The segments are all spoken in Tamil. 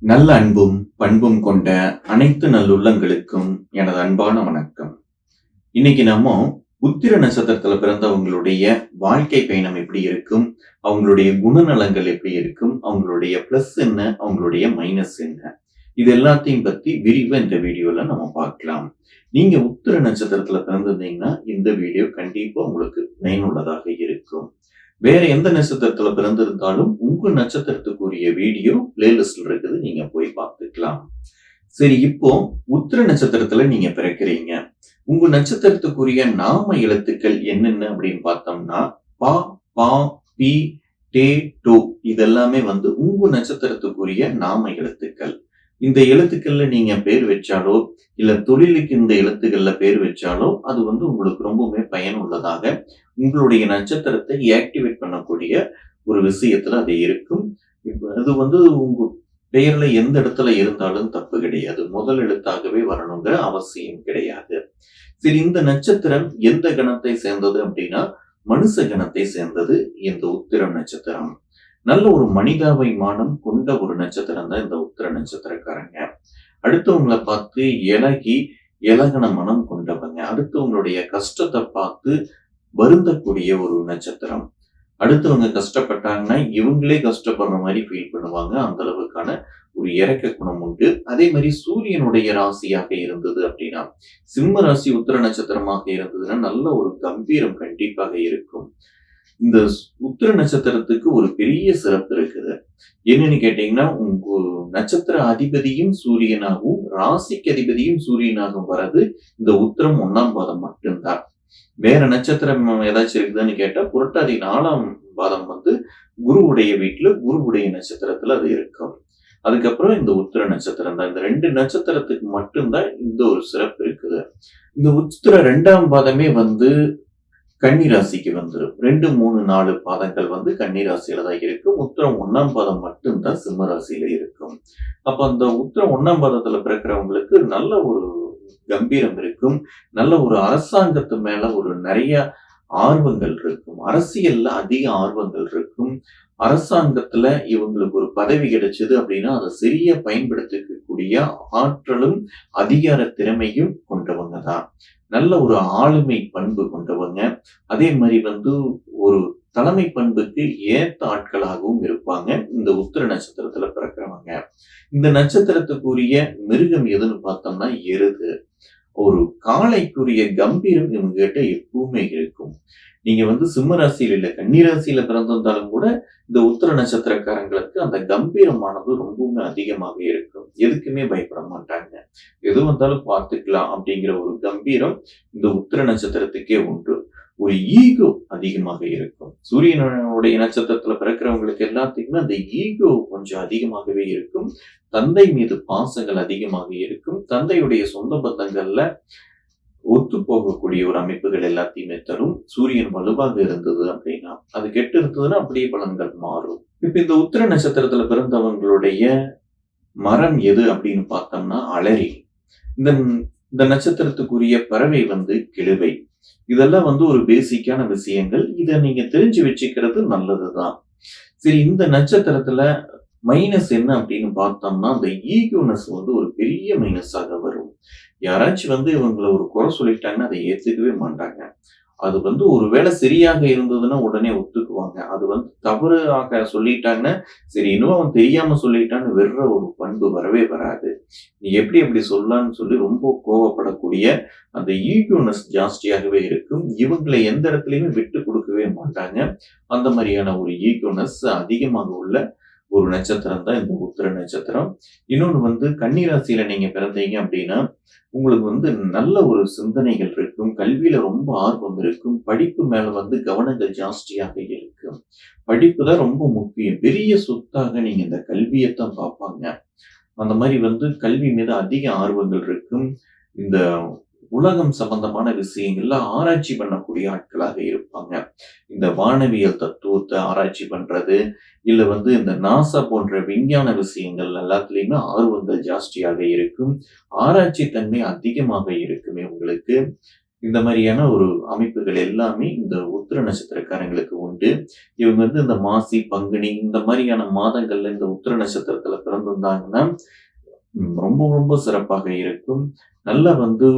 நல்ல அன்பும் பண்பும் கொண்ட அனைத்து நல்லுள்ளங்களுக்கும் எனது அன்பான வணக்கம். இன்னைக்கு நம்ம உத்திர நட்சத்திரத்துல பிறந்தவங்களுடைய வாழ்க்கை பயணம் எப்படி இருக்கும்? அவங்களுடைய குணநலங்கள் எப்படி இருக்கும்? அவங்களுடைய பிளஸ் என்ன? அவங்களுடைய மைனஸ் என்ன? இது எல்லாத்தையும் பத்தி விரிவா இந்த வீடியோல நம்ம பார்க்கலாம். நீங்க உத்திர நட்சத்திரத்துல பிறந்திருந்தீங்கன்னா இந்த வீடியோ கண்டிப்பா உங்களுக்கு பயனுள்ளதாக இருக்கும். வேற எந்த நட்சத்திரத்துல பிறந்திருந்தாலும் உங்க நட்சத்திரத்துக்குரிய வீடியோ பிளேலிஸ்ட்ல இருக்குது. நீங்க போய் பார்த்துக்கலாம். சரி இப்போ உத்திர நட்சத்திரத்துல நீங்க பிறக்கிறீங்க. உங்க நட்சத்திரத்துக்குரிய நாம எழுத்துக்கள் என்னென்ன அப்படின்னு பார்த்தோம்னா பா பா பி டே டோ இதெல்லாமே வந்து உங்க நட்சத்திரத்துக்குரிய நாம எழுத்துக்கள். இந்த எழுத்துக்கள்ல நீங்க பேர் வச்சாலோ இல்ல தொழிலுக்கு இந்த எழுத்துக்கள்ல பேர் வச்சாலோ அது வந்து உங்களுக்கு ரொம்பவுமே பயனுள்ளதாக உங்களுடைய நட்சத்திரத்தை ஆக்டிவேட் பண்ணக்கூடிய ஒரு விஷயத்துல அது இருக்கும். அது வந்து உங்க பெயர்ல எந்த இடத்துல இருந்தாலும் தப்பு கிடையாது. முதல் எழுத்தாகவே வரணுங்கிற அவசியம் கிடையாது. சரி இந்த நட்சத்திரம் எந்த கணத்தை சேர்ந்தது அப்படின்னா மனுஷ கணத்தை சேர்ந்தது இந்த உத்திரம் நட்சத்திரம். நல்ல ஒரு மனிதாபிமானம் கொண்ட ஒரு நட்சத்திரம் தான் இந்த உத்திர நட்சத்திரக்காரங்க. அடுத்தவங்களை பார்த்து இலகி இலகன மனம் கொண்டவங்க. அடுத்தவங்களுடைய கஷ்டத்தை பார்த்து வருந்தக்கூடிய ஒரு நட்சத்திரம். அடுத்தவங்க கஷ்டப்பட்டாங்கன்னா இவங்களே கஷ்டப்படுற மாதிரி ஃபீல் பண்ணுவாங்க. அந்த அளவுக்கான ஒரு இறக்க குணம் உண்டு. அதே மாதிரி சூரியனுடைய ராசியாக இருந்தது அப்படின்னா சிம்ம ராசி உத்திர நட்சத்திரமாக இருந்ததுன்னா நல்ல ஒரு கம்பீரம் கண்டிப்பாக இருக்கும். இந்த உத்திர நட்சத்திரத்துக்கு ஒரு பெரிய சிறப்பு இருக்குது. என்னன்னு கேட்டீங்கன்னா உங்க நட்சத்திர அதிபதியும் சூரியனாகவும் ராசிக்கு அதிபதியும் சூரியனாகவும் வர்றது இந்த உத்திரம் ஒன்னாம் பாதம் மட்டும்தான். வேற நட்சத்திரம் ஏதாச்சும் இருக்குதுன்னு கேட்டா புரட்டாதி நாலாம் பாதம் வந்து குருவுடைய வீட்டுல குருவுடைய நட்சத்திரத்துல அது இருக்கும். அதுக்கப்புறம் இந்த உத்திர நட்சத்திரம் தான். இந்த ரெண்டு நட்சத்திரத்துக்கு மட்டும்தான் இந்த ஒரு சிறப்பு இருக்குது. இந்த உத்திர ரெண்டாம் பாதமே வந்து கன்னிராசிக்கு வந்துடும் ரெண்டு மூணு நாலு பாதங்கள் வந்து கன்னிராசியில தான் இருக்கும் உத்திரம் ஒன்னாம் பாதம் மட்டும்தான் சிம்ம ராசியில இருக்கும். அப்ப அந்த உத்திரம் ஒன்னாம் பாதத்துல பிறக்கிறவங்களுக்கு நல்ல ஒரு கம்பீரம் இருக்கும். நல்ல ஒரு அரசாங்கத்து மேல ஒரு நிறைய ஆர்வங்கள் இருக்கும். அரசியல்ல அதிக ஆர்வங்கள் இருக்கும். அரசாங்கத்துல இவங்களுக்கு ஒரு பதவி கிடைச்சது அப்படின்னா அதை சரியா பயன்படுத்திக்கக்கூடிய ஆற்றலும் அதிகார திறமையும் கொண்டவங்க தான். நல்ல ஒரு ஆளுமை பண்பு கொண்டவங்க. அதே மாதிரி வந்து ஒரு தலைமை பண்புக்கு ஏத்த ஆட்களாகவும் இருப்பாங்க. இந்த உத்திர நட்சத்திரத்துல பிறக்கிறவங்க. இந்த நட்சத்திரத்துக்குரிய மிருகம் எதுன்னு பார்த்தோம்னா எருது. ஒரு காளைக்குரிய கம்பீரம் இவங்க கிட்ட எப்பவுமே இருக்கும். நீங்க வந்து சிம்ம ராசியில இல்ல கன்னிராசியில பிறந்திருந்தாலும் கூட இந்த உத்திர நட்சத்திரக்காரங்களுக்கு அந்த கம்பீரமானது ரொம்பவுமே அதிகமாக இருக்கும். எதுக்குமே பயப்பட மாட்டாங்க. எது வந்தாலும் பார்த்துக்கலாம் அப்படிங்கிற ஒரு கம்பீரம் இந்த உத்திர நட்சத்திரத்துக்கே உண்டு. ஒரு ஈகோ அதிகமாக இருக்கும். சூரியனுடைய நட்சத்திரத்துல பிறக்கிறவங்களுக்கு எல்லாத்துக்குமே அந்த ஈகோ கொஞ்சம் அதிகமாகவே இருக்கும். தந்தை மீது பாசங்கள் அதிகமாக இருக்கும். தந்தையுடைய சொந்த பந்தங்கள்ல ஒத்து போகக்கூடிய ஒரு அமைப்புகள் எல்லாத்தையுமே தரும். சூரியன் வலுவாக இருந்தது அப்படின்னா அது கெட்டு இருந்ததுன்னா அப்படியே பலன்கள் மாறும். இப்ப இந்த உத்திர நட்சத்திரத்துல பிறந்தவங்களுடைய மரம் எது அப்படின்னு பார்த்தோம்னா அலரி. இந்த இந்த நட்சத்திரத்துக்குரிய பறவை வந்து கிழுவை இதெல்லாம் வந்து ஒரு பேசிக்கான விஷயங்கள். இதை நீங்க தெரிஞ்சு வச்சுக்கிறது நல்லதுதான். சரி இந்த நட்சத்திரத்துல மைனஸ் என்ன அப்படின்னு பார்த்தோம்னா அந்த ஈகோனஸ் வந்து ஒரு பெரிய மைனஸாக வரும். யாராச்சும் வந்து இவங்களை ஒரு குறை சொல்லிட்டாங்கன்னா அதை ஏற்றுக்கவே மாட்டாங்க. அது வந்து ஒருவேளை சரியாக இருந்ததுன்னா உடனே ஒத்துக்குவாங்க. அது வந்து தவறாக சொல்லிட்டாங்கன்னா சரி இன்னும் அவன் தெரியாம சொல்லிட்டான்னு வெறுற ஒரு பண்பு வரவே வராது. நீ எப்படி எப்படி சொல்லலாம்னு சொல்லி ரொம்ப கோவப்படக்கூடிய அந்த ஈகோனஸ் ஜாஸ்தியாகவே இருக்கும். இவங்களை எந்த இடத்துலையுமே விட்டு கொடுக்கவே மாட்டாங்க. அந்த மாதிரியான ஒரு ஈகோனஸ் அதிகமாக உள்ள ஒரு நட்சத்திரம் தான் இந்த உத்திர நட்சத்திரம். இன்னொன்று வந்து கன்னிராசியில நீங்க பிறந்தீங்க அப்படின்னா உங்களுக்கு வந்து நல்ல ஒரு சிந்தனைகள் இருக்கும். கல்வியில ரொம்ப ஆர்வம் இருக்கும். படிப்பு மேல வந்து கவனங்கள் ஜாஸ்தியாக இருக்கும். படிப்பு தான் ரொம்ப முக்கியம். பெரிய சொத்தாக நீங்க இந்த கல்வியைத்தான் பார்ப்பாங்க. அந்த மாதிரி வந்து கல்வி மீது அதிக ஆர்வங்கள் இருக்கும். இந்த உலகம் சம்பந்தமான விஷயங்கள்ல ஆராய்ச்சி பண்ணக்கூடிய ஆட்களாக இருப்பாங்க. இந்த வானவியல் தத்துவத்தை ஆராய்ச்சி பண்றது இல்ல வந்து இந்த நாசா போன்ற விஞ்ஞான விஷயங்கள் எல்லாத்துலயுமே ஆர்வங்கள் ஜாஸ்தியாக இருக்கும். ஆராய்ச்சி தன்மை அதிகமாக இருக்குமே உங்களுக்கு. இந்த மாதிரியான ஒரு அமைப்புகள் எல்லாமே இந்த உத்திர நட்சத்திரக்காரங்களுக்கு உண்டு. இவங்க வந்து இந்த மாசி பங்குனி இந்த மாதிரியான மாதங்கள்ல இந்த உத்திர நட்சத்திரத்துல பிறந்திருந்தாங்கன்னா ரொம்ப ரொம்ப சிறப்பாக இருக்கும். நல்ல வந்து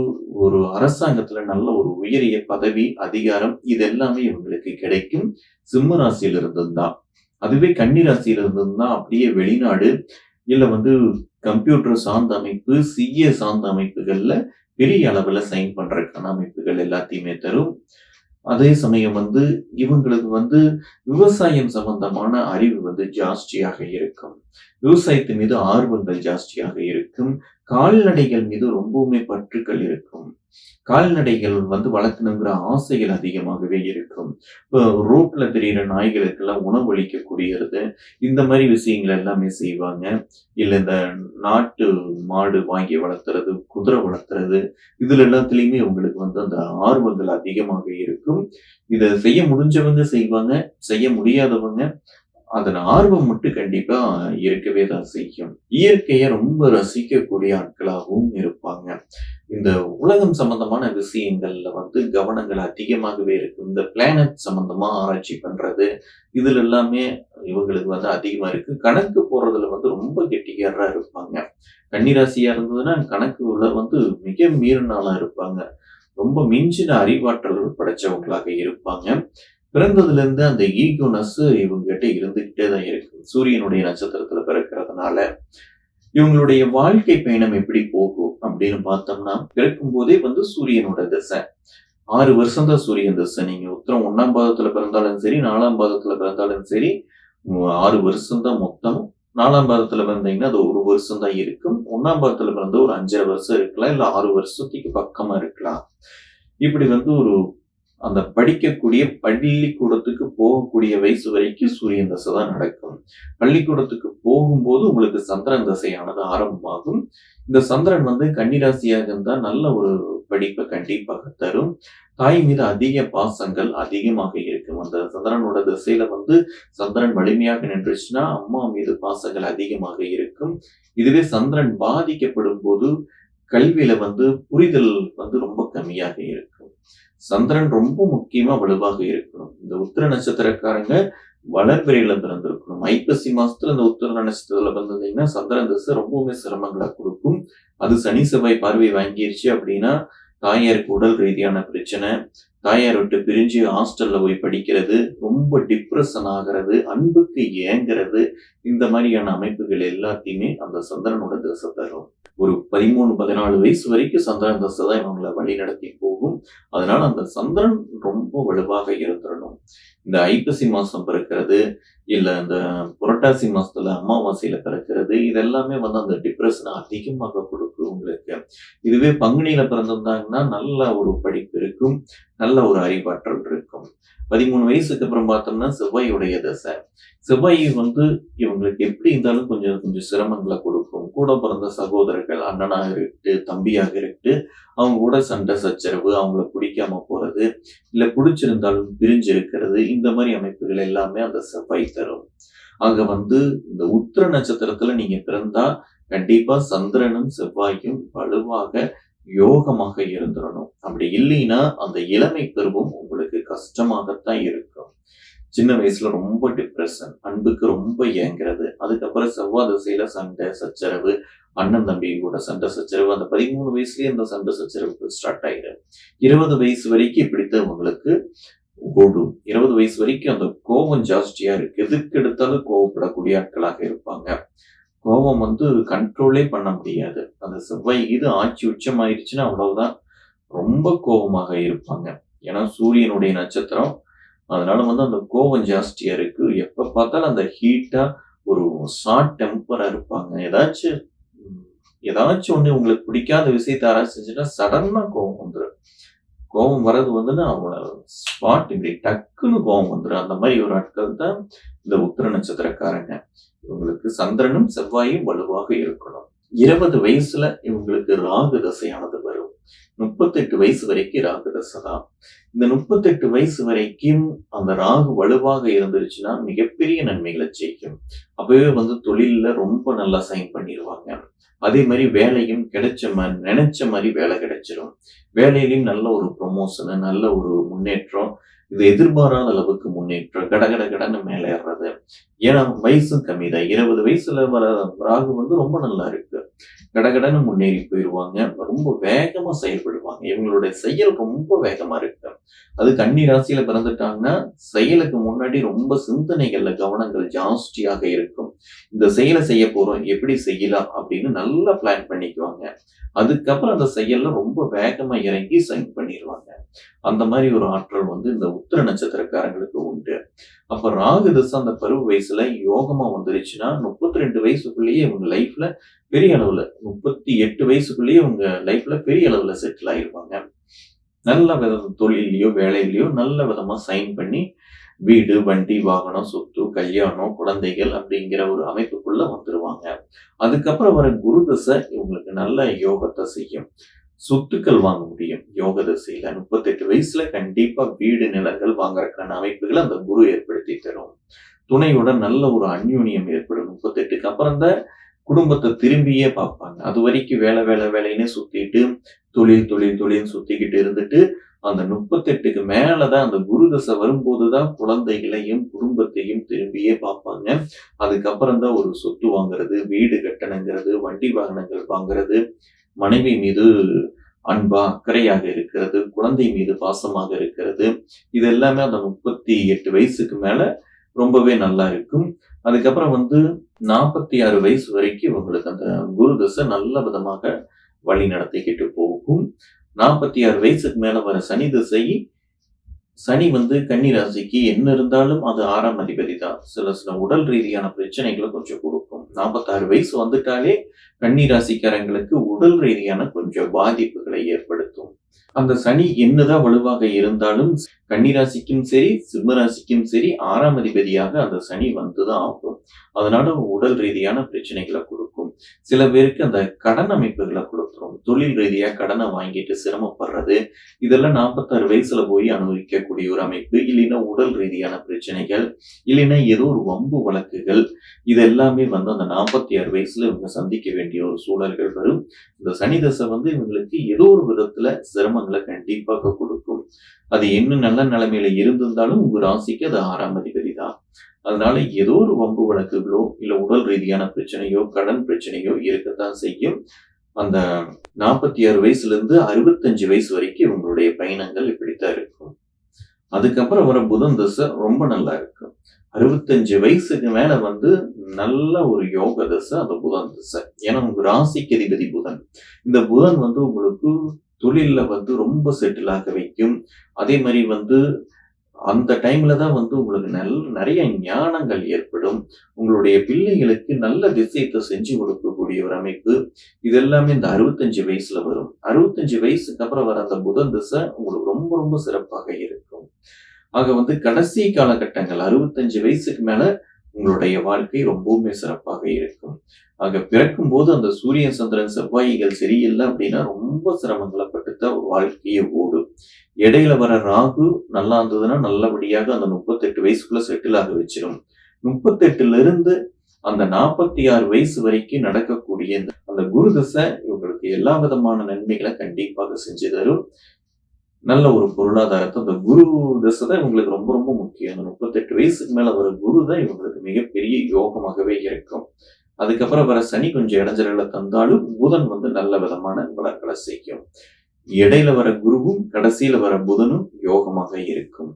ஒரு அரசாங்கத்துல நல்ல ஒரு உயரிய பதவி அதிகாரம் இது எல்லாமே இவங்களுக்கு கிடைக்கும். சிம்ம ராசியில இருந்திருந்தா அதுவே கன்னி ராசியில இருந்திருந்தா அப்படியே வெளிநாடு இல்ல வந்து கம்ப்யூட்டர் சார்ந்த அமைப்பு சிஏ சார்ந்த அமைப்புகள்ல பெரிய அளவுல சைன் பண்றதுக்கான அமைப்புகள் எல்லாத்தையுமே தரும். அதே சமயம் வந்து இவங்களுக்கு வந்து விவசாயம் சம்பந்தமான அறிவு வந்து ஜாஸ்தியாக இருக்கும். விவசாயத்தின் மீது ஆர்வங்கள் ஜாஸ்தியாக இருக்கும். கால்நடைகள் மீது ரொம்பவுமே பற்றுக்கள் இருக்கும். கால்நடைகள் வந்து வளர்க்கணுங்கிற ஆசைகள் அதிகமாகவே இருக்கும். இப்போ ரோட்ல தெரியிற நாய்களுக்கெல்லாம் உணவளிக்கக்கூடியது இந்த மாதிரி விஷயங்கள் எல்லாமே செய்வாங்க. இல்ல இந்த நாட்டு மாடு வாங்கி வளர்த்துறது குதிரை வளர்த்துறது இதுல எல்லாத்துலயுமே உங்களுக்கு வந்து அந்த ஆர்வங்கள் அதிகமாக இருக்கும். இதை செய்ய முடிஞ்சவங்க செய்வாங்க செய்ய முடியாதவங்க அதன் ஆர்வம் மட்டும் கண்டிப்பா இருக்கவே தான் செய்யும். இயற்கையை ரொம்ப ரசிக்கக்கூடிய ஆட்களாகவும் இருப்பாங்க. இந்த உலகம் சம்பந்தமான விஷயங்கள்ல வந்து கவனங்கள் அதிகமாகவே இருக்கும் இந்த பிளானட் சம்பந்தமா ஆராய்ச்சி பண்றது இதுல எல்லாமே இவங்களுக்கு வந்து அதிகமா இருக்கு. கணக்கு போறதுல வந்து ரொம்ப கெட்டிக்காரா இருப்பாங்க. கன்னிராசியா இருந்ததுன்னா கணக்குல வந்து மிக மீறினாளா இருப்பாங்க. ரொம்ப மிஞ்சின அறிவாற்றல் படைச்சவங்களாக இருப்பாங்க. பிறந்ததுலேருந்து அந்த ஈகோனஸ் இவங்ககிட்ட இருந்துக்கிட்டே இருந்துகிட்டே தான் இருக்கு. சூரியனுடைய நட்சத்திரத்துல பிறக்கிறதுனால இவங்களுடைய வாழ்க்கை பயணம் எப்படி போகும் அப்படின்னு பார்த்தோம்னா பிறக்கும் போதே வந்து சூரியனோட திசை. ஆறு வருஷம் தான் சூரியன் திசை. நீங்க உத்தரம் ஒன்னாம் பாதத்துல பிறந்தாலும் சரி நாலாம் பாதத்துல பிறந்தாலும் சரி ஆறு வருஷம் தான் மொத்தம். நாலாம் பாதத்துல பிறந்தீங்கன்னா அது ஒரு வருஷம் தான் இருக்கும். ஒன்னாம் பாதத்துல பிறந்த ஒரு அஞ்சரை வருஷம் இருக்கலாம். இல்ல ஆறு வருஷத்துக்கு பக்கமா இருக்கலாம். இப்படி வந்து ஒரு அந்த படிக்கக்கூடிய பள்ளிக்கூடத்துக்கு போகக்கூடிய வயசு வரைக்கும் சூரியன் தசை தான் நடக்கும். பள்ளிக்கூடத்துக்கு போகும்போது உங்களுக்கு சந்திரன் தசையானது ஆரம்பமாகும். இந்த சந்திரன் வந்து கன்னிராசியாக இருந்தால் நல்ல ஒரு படிப்பை கண்டிப்பாக தரும். தாய் மீது அதிக பாசங்கள் அதிகமாக இருக்கும். அந்த சந்திரனோட திசையில வந்து சந்திரன் வலிமையாக நின்றுச்சுன்னா அம்மா மீது பாசங்கள் அதிகமாக இருக்கும். இதுவே சந்திரன் பாதிக்கப்படும் போது கல்வியில வந்து புரிதல் வந்து ரொம்ப கம்மியாக இருக்கும். சந்திரன் ரொம்ப முக்கியமா வலுவாக இருக்கணும். இந்த உத்திர நட்சத்திரக்காரங்க வளர்பிறையில பிறந்திருக்கணும். ஐப்பசி மாசத்துல இந்த உத்திர நட்சத்திரத்துல பிறந்திருந்தீங்கன்னா சந்திரன் திசை ரொம்பவுமே சிரமங்களை கொடுக்கும். அது சனி செவ்வாய் பார்வை வாங்கிருச்சு அப்படின்னா தாயாருக்கு உடல் ரீதியான பிரச்சனை. தாயார் விட்டு பிரிஞ்சு ஹாஸ்டல்ல போய் படிக்கிறது ரொம்ப டிப்ரெஷன் ஆகிறது அன்புக்கு ஏங்குறது இந்த மாதிரியான அமைப்புகள் எல்லாத்தையுமே அந்த சந்திரனோட தசை தரும். ஒரு பதிமூணு பதினாலு வயசு வரைக்கும் சந்திரன் தசை தான் இவங்களை வழி நடத்தி போகும். அதனால அந்த சந்திரன் ரொம்ப வலுவாக இருந்துடணும். இந்த ஐப்பசி மாசம் பிறக்கிறது இல்ல இந்த புரட்டாசி மாசத்துல அமாவாசையில பிறக்கிறது இதெல்லாமே வந்து அந்த டிப்ரெஷனை அதிகமாக கொடுக்கும் உங்களுக்கு. இதுவே பங்குனியில பிறந்திருந்தாங்கன்னா நல்ல ஒரு படிப்பு இருக்கும். நல்ல ஒரு அறிவாற்றல் இருக்கும். பதிமூணு வயசுக்கு அப்புறம் பார்த்தோம்னா செவ்வாயுடைய தசை. செவ்வாய் வந்து இவங்களுக்கு எப்படி இருந்தாலும் கொஞ்சம் கொஞ்சம் சிரமங்களை கொடுக்கும். கூட பிறந்த சகோதரர்கள் அண்ணனாக இருக்கட்டு தம்பியாக இருக்கு அவங்க கூட சண்டை சச்சரவு அவங்கள பிடிக்காம போறது இல்லை பிடிச்சிருந்தாலும் பிரிஞ்சு இருக்கிறது இந்த மாதிரி அமைப்புகள் எல்லாமே அந்த செவ்வாய் தரும். அங்க வந்து இந்த உத்திர நட்சத்திரத்துல நீங்க பிறந்தா கண்டிப்பா சந்திரனும் செவ்வாயும் வலுவாக யோகமாக இருந்துடணும். அப்படி இல்லைன்னா அந்த இளமை பருவம் உங்களுக்கு கஷ்டமாகத்தான் இருக்கும். சின்ன வயசுல ரொம்ப டிப்ரெஷன் அன்புக்கு ரொம்ப ஏங்குறது. அதுக்கப்புறம் செவ்வாய் திசையில சண்டை சச்சரவு அண்ணன் தம்பி கூட சண்டை சச்சரவு அந்த பதிமூணு வயசுலயே அந்த சண்டை சச்சரவு ஸ்டார்ட் ஆயிடும். இருபது வயசு வரைக்கும் இப்படித்தான் உங்களுக்கு ஓடும். இருபது வயசு வரைக்கும் அந்த கோபம் ஜாஸ்தியா இருக்கு. எதுக்கு எடுத்தாலும் கோவப்படக்கூடிய ஆட்களாக இருப்பாங்க. கோபம் வந்து கண்ட்ரோலே பண்ண முடியாது. அந்த செவ்வாய் இது ஆட்சி உச்சமாயிருச்சுன்னா அவ்வளவுதான். ரொம்ப கோபமாக இருப்பாங்க. ஏன்னா சூரியனுடைய நட்சத்திரம். அதனால வந்து அந்த கோபம் ஜாஸ்தியா இருக்கு. எப்ப பார்த்தாலும் அந்த ஹீட்டா ஒரு ஷார்ட் டெம்பரா இருப்பாங்க. ஏதாச்சும் ஏதாச்சும் ஒண்ணு உங்களுக்கு பிடிக்காத விஷயத்த யாராச்சும் செஞ்சுன்னா சடனா கோபம் வந்துடும் கோபம் வர்றது வந்துன்னா அவங்கள ஸ்பாட் இப்படி டக்குன்னு கோபம் வந்துடும் அந்த மாதிரி ஒரு ஆட்கள் தான் இந்த உத்திர நட்சத்திரக்காரங்க இவங்களுக்கு சந்திரனும் செவ்வாயும் வலுவாக இருக்கணும். இருபது வயசுல இவங்களுக்கு ராகு தசையானது வரும். முப்பத்தெட்டு வயசு வரைக்கும் ராகு தசை தான். இந்த முப்பத்தெட்டு வயசு வரைக்கும் அந்த ராகு வலுவாக இருந்துருச்சுன்னா மிகப்பெரிய நன்மைகளை செய்யும் அப்பவே வந்து தொழில்ல ரொம்ப நல்லா சைன் பண்ணிடுவாங்க அதே மாதிரி வேலையும் கிடைச்ச மாதிரி நினைச்ச மாதிரி வேலை கிடைச்சிரும். வேலையிலையும் நல்ல ஒரு ப்ரொமோஷனு நல்ல ஒரு முன்னேற்றம் இது எதிர்பாராத அளவுக்கு முன்னேற்றம் கடகட கடன்னு மேலே ஏறுறது. ஏன்னா வயசும் கம்மி தான். இருபது வயசுல வர ராகு வந்து ரொம்ப நல்லா இருக்கு. கடகடன்னு முன்னேறி போயிடுவாங்க ரொம்ப வேகமா செயல்படுவாங்க. இவங்களுடைய செயல் ரொம்ப வேகமா இருக்கு. அது கன்னி ராசியில பிறந்துட்டாங்கன்னா செயலுக்கு முன்னாடி ரொம்ப சிந்தனைகள்ல கவனங்கள் ஜாஸ்தியாக இருக்கும். இந்த செயலை செய்ய போகிறோம் எப்படி செய்யலாம் அப்படின்னு நல்லா பிளான் பண்ணிக்குவாங்க. அதுக்கப்புறம் அந்த செயலில் ரொம்ப வேகமா இறங்கி சைன் பண்ணிடுவாங்க அந்த மாதிரி ஒரு ஆற்றல் வந்து இந்த உத்திர நட்சத்திரக்காரங்களுக்கு உண்டு. அப்போ ராகு திசை அந்த பருவ வயசுல யோகமா வந்துருச்சுன்னா முப்பத்தி ரெண்டு வயசுக்குள்ளேயே இவங்க லைஃப்ல பெரிய அளவுல முப்பத்தி எட்டு வயசுக்குள்ளேயே இவங்க லைஃப்ல பெரிய அளவுல செட்டில் ஆயிடுவாங்க நல்ல வித தொழிலையோ வேலையிலையோ நல்ல விதமா சைன் பண்ணி வீடு வண்டி வாகனம் சொத்து கல்யாணம் குழந்தைகள் அப்படிங்கிற ஒரு அமைப்புக்குள்ள வந்துருவாங்க. அதுக்கப்புறம் வர குரு தசை இவங்களுக்கு நல்ல யோகத்தை செய்யும் சொத்துக்கள் வாங்க முடியும். யோக தசையில முப்பத்தெட்டு வயசுல கண்டிப்பா வீடு நிலங்கள் வாங்குறதுக்கான அமைப்புகளை அந்த குரு ஏற்படுத்தி தரும். துணையுடன் நல்ல ஒரு அந்யூன்யம் ஏற்படும். முப்பத்தெட்டுக்கு அப்புறம் தான் குடும்பத்தை திரும்பியே பார்ப்பாங்க. அது வரைக்கும் வேலை வேலை வேலைன்னு சுத்திட்டு தொழில் தொழில் தொழில்னு சுத்திக்கிட்டு இருந்துட்டு அந்த முப்பத்தெட்டுக்கு மேலதான் அந்த குரு தசை வரும்போதுதான் குழந்தைகளையும் குடும்பத்தையும் திரும்பியே பார்ப்பாங்க. அதுக்கப்புறம் தான் ஒரு சொத்து வாங்குறது வீடு கட்டணங்கிறது வண்டி வாகனங்கள் வாங்குறது மனைவி மீது அன்பா அக்கறையாக இருக்கிறது குழந்தை மீது பாசமாக இருக்கிறது. இது எல்லாமே அந்த முப்பத்தி எட்டு வயசுக்கு மேல ரொம்பவே நல்லா இருக்கும். அதுக்கப்புறம் வந்து நாற்பத்தி ஆறு வயசு வரைக்கும் இவங்களுக்கு அந்த குரு தசை நல்ல விதமாக வழி நடத்திக்கிட்டு போகும். நாற்பத்தி ஆறு வயசுக்கு மேல வர சனி திசை சனி வந்து கன்னி ராசிக்கு என்ன இருந்தாலும் அது ஆறாம் அதிபதி தான். சில சில உடல் ரீதியான பிரச்சனைகளை கொஞ்சம் கொடுக்கும். நாற்பத்தாறு வயசு வந்துட்டாலே கன்னி ராசிக்காரங்களுக்கு உடல் ரீதியான கொஞ்சம் பாதிப்புகளை ஏற்படுத்தும். அந்த சனி என்னதான் வலுவாக இருந்தாலும் கன்னிராசிக்கும் சரி சிம்மராசிக்கும் சரி ஆறாம் அதிபதியாக அந்த சனி வந்துதான் ஆகும். அதனால உடல் ரீதியான பிரச்சனைகளை கொடுக்கும். சில பேருக்கு அந்த கடன் அமைப்புகளை கொடுத்துரும். தொழில் ரீதியா கடனை வாங்கிட்டு சிரமப்படுறது இதெல்லாம் நாற்பத்தாறு வயசுல போய் அனுபவிக்கக்கூடிய ஒரு அமைப்பு. இல்லைன்னா உடல் ரீதியான பிரச்சனைகள் இல்லைன்னா ஏதோ ஒரு வம்பு வழக்குகள் இது எல்லாமே வந்து அந்த நாற்பத்தி ஆறு வயசுல இவங்க சந்திக்க வேண்டிய ஒரு சூழல்கள் வரும். இந்த சனி தசை வந்து இவங்களுக்கு ஏதோ ஒரு விதத்துல சிரமங்களை கண்டிப்பாக கொடுக்கும். அது என்ன நல்ல நிலைமையில இருந்திருந்தாலும் உங்க ராசிக்கு அது ஆறாம் அதிபதி தான். அதனால ஏதோ ஒரு வம்பு வழக்குகளோ இல்ல உடல் ரீதியான பிரச்சனையோ கடன் பிரச்சனையோ இருக்கத்தான் செய்யும். அந்த நாற்பத்தி ஆறு வயசுல இருந்து அறுபத்தஞ்சு வயசு வரைக்கும் இவங்களுடைய பயணங்கள் இப்படித்தான் இருக்கும். அதுக்கப்புறம் வர புதன் தசை ரொம்ப நல்லா இருக்கும். அறுபத்தஞ்சு வயசுக்கு மேல வந்து நல்ல ஒரு யோக தசை அந்த புதன் தசை. ஏன்னா உங்க ராசிக்கு அதிபதி புதன். இந்த புதன் வந்து உங்களுக்கு தொழிலில் வந்து ரொம்ப செட்டில் ஆக வைக்கும். அதே மாதிரி வந்து அந்த டைம்ல தான் வந்து உங்களுக்கு நல்ல நிறைய ஞானங்கள் ஏற்படும். உங்களுடைய பிள்ளைகளுக்கு நல்ல விஷயத்தை செஞ்சு கொடுக்கக்கூடிய ஒரு அமைப்பு. இது எல்லாமே இந்த அறுபத்தஞ்சு வயசுல வரும். அறுபத்தஞ்சு வயசுக்கு அப்புறம் வர அந்த புதன் திசை உங்களுக்கு ரொம்ப ரொம்ப சிறப்பாக இருக்கும். ஆக வந்து கடைசி காலகட்டங்கள் அறுபத்தஞ்சு வயசுக்கு மேல உங்களுடைய வாழ்க்கை ரொம்பவுமே சிறப்பாக இருக்கும். ஆக பிறக்கும் போது அந்த சூரியன் சந்திரன் செவ்வாய்கள் சரியில்லை அப்படின்னா ரொம்ப சிரமங்களை பட்டுத்தான் வாழ்க்கையை ஓடும். இடையில வர ராகு நல்லா இருந்ததுன்னா நல்லபடியாக அந்த முப்பத்தெட்டு வயசுக்குள்ள செட்டில் ஆக வச்சிடும் முப்பத்தெட்டுல இருந்து அந்த நாற்பத்தி ஆறு வயசு வரைக்கும் நடக்கக்கூடிய அந்த குரு தசை இவங்களுக்கு எல்லா விதமான நன்மைகளை கண்டிப்பாக செஞ்சு தரும். நல்ல ஒரு பொருளாதாரத்தை அந்த குரு தசை தான் இவங்களுக்கு ரொம்ப ரொம்ப முக்கியம். அந்த முப்பத்தெட்டு வயசுக்கு மேல வர குரு தான் இவங்களுக்கு மிகப்பெரிய யோகமாகவே இருக்கும். அதுக்கப்புறம் வர சனி கொஞ்சம் இடைஞ்சல்களை தந்தாலும் புதன் வந்து நல்ல விதமான வளர்களை செய்யும். இடையில வர குருவும் கடைசியில வர புதனும் யோகமாக இருக்கும்.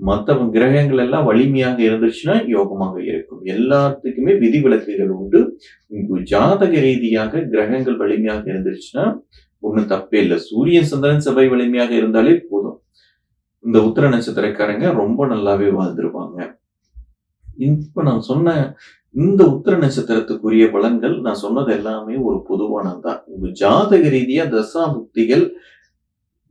மற்ற கிரகங்கள் எல்லாம் வலிமையாக இருந்துச்சுன்னா யோகமாக இருக்கும். எல்லாத்துக்குமே விதிவிலக்குகள் உண்டு. உங்க ஜாதக ரீதியாக கிரகங்கள் வலிமையாக இருந்துச்சுன்னா ஒன்றும் தப்பே இல்லை. சூரியன் சந்திரன் சபை வலிமையாக இருந்தாலே போதும். இந்த உத்தர நட்சத்திரக்காரங்க ரொம்ப நல்லாவே வாழ்ந்துருவாங்க இப்ப நான் சொன்ன இந்த உத்தர நட்சத்திரத்துக்குரிய பலன்கள் நான் சொன்னது எல்லாமே ஒரு பொதுவானதுதான். உங்க ஜாதக ரீதியா தசா புக்திகள்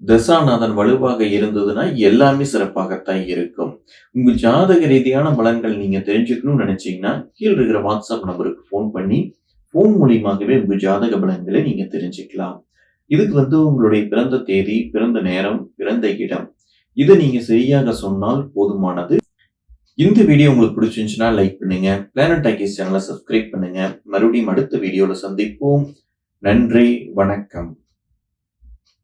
தசாநாதன் வலுவாக இருந்ததுன்னா எல்லாமே சிறப்பாகத்தான் இருக்கும். உங்க ஜாதக ரீதியான பலன்கள் நீங்க தெரிஞ்சுக்கணும்னு நினைச்சீங்கன்னா கீழ் இருக்கிற வாட்ஸ்அப் நம்பருக்கு ஃபோன் பண்ணி ஃபோன் மூலியமாகவே உங்க ஜாதக பலன்களை நீங்க தெரிஞ்சுக்கலாம். இதுக்கு வந்து உங்களுடைய பிறந்த தேதி, பிறந்த நேரம், பிறந்த இடம் இதை நீங்க சரியாக சொன்னால் போதுமானது. இந்த வீடியோ உங்களுக்கு பிடிச்சிருந்துச்சுன்னா லைக் பண்ணுங்க. பிளானட் டாக்கிஸ் சேனலை சப்ஸ்கிரைப் பண்ணுங்க. மறுபடியும் அடுத்த வீடியோல சந்திப்போம். நன்றி, வணக்கம்.